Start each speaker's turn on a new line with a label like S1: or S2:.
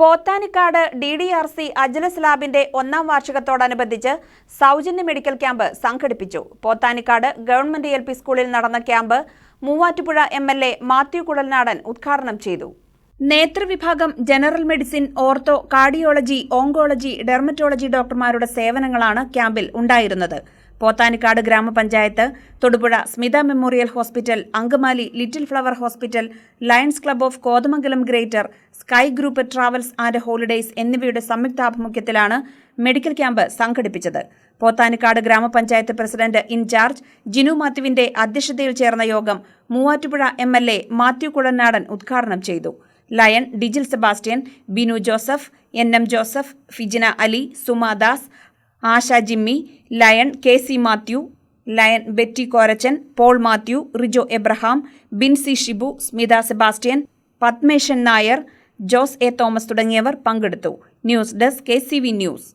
S1: Pothanicad D D R C അജ്ലസ് ലാബിന്റെ ഒന്നാം വാർഷികത്തോടനുബന്ധിച്ച് സൗജന്യ മെഡിക്കൽ ക്യാമ്പ് സംഘടിപ്പിച്ചു. പോത്താനിക്കാട് ഗവൺമെന്റ് എൽ പി സ്കൂളിൽ നടന്ന camp Muvattupuzha M L A Mathew Kuzhalnadan ഉദ്ഘാടനം ചെയ്തു. നേത്രവിഭാഗം general medicine ortho cardiology oncology dermatology ഡോക്ടർമാരുടെ സേവനങ്ങളാണ് ക്യാമ്പിൽ ഉണ്ടായിരുന്നത്. പോത്താനിക്കാട് ഗ്രാമപഞ്ചായത്ത് Thodupuzha Smitha memorial hospital Angamaly little flower hospital lions club of Kothamangalam greater sky group travels and holidays എന്നിവയുടെ സംയുക്താഭിമുഖ്യത്തിലാണ് medical camp സംഘടിപ്പിച്ചത്. പോത്താനിക്കാട് ഗ്രാമപഞ്ചായത്ത് പ്രസിഡന്റ് ഇൻചാർജ് ജിനു മാത്യുവിന്റെ അധ്യക്ഷതയിൽ ചേർന്ന യോഗം Muvattupuzha M L A Mathew Kuzhalnadan ഉദ്ഘാടനം ചെയ്തു. Lion Dijil Sebastian Binu Joseph N M Joseph Fijina Ali Sumadas Asha Jimmy lion K C Mathew lion Betty Korachan Paul Mathew Rijo Abraham Binsy Shibu Smitha Sebastian Padmeshan Nair Jose A Thomas തുടങ്ങിയവർ പങ്കെടുത്തു. News desk K news.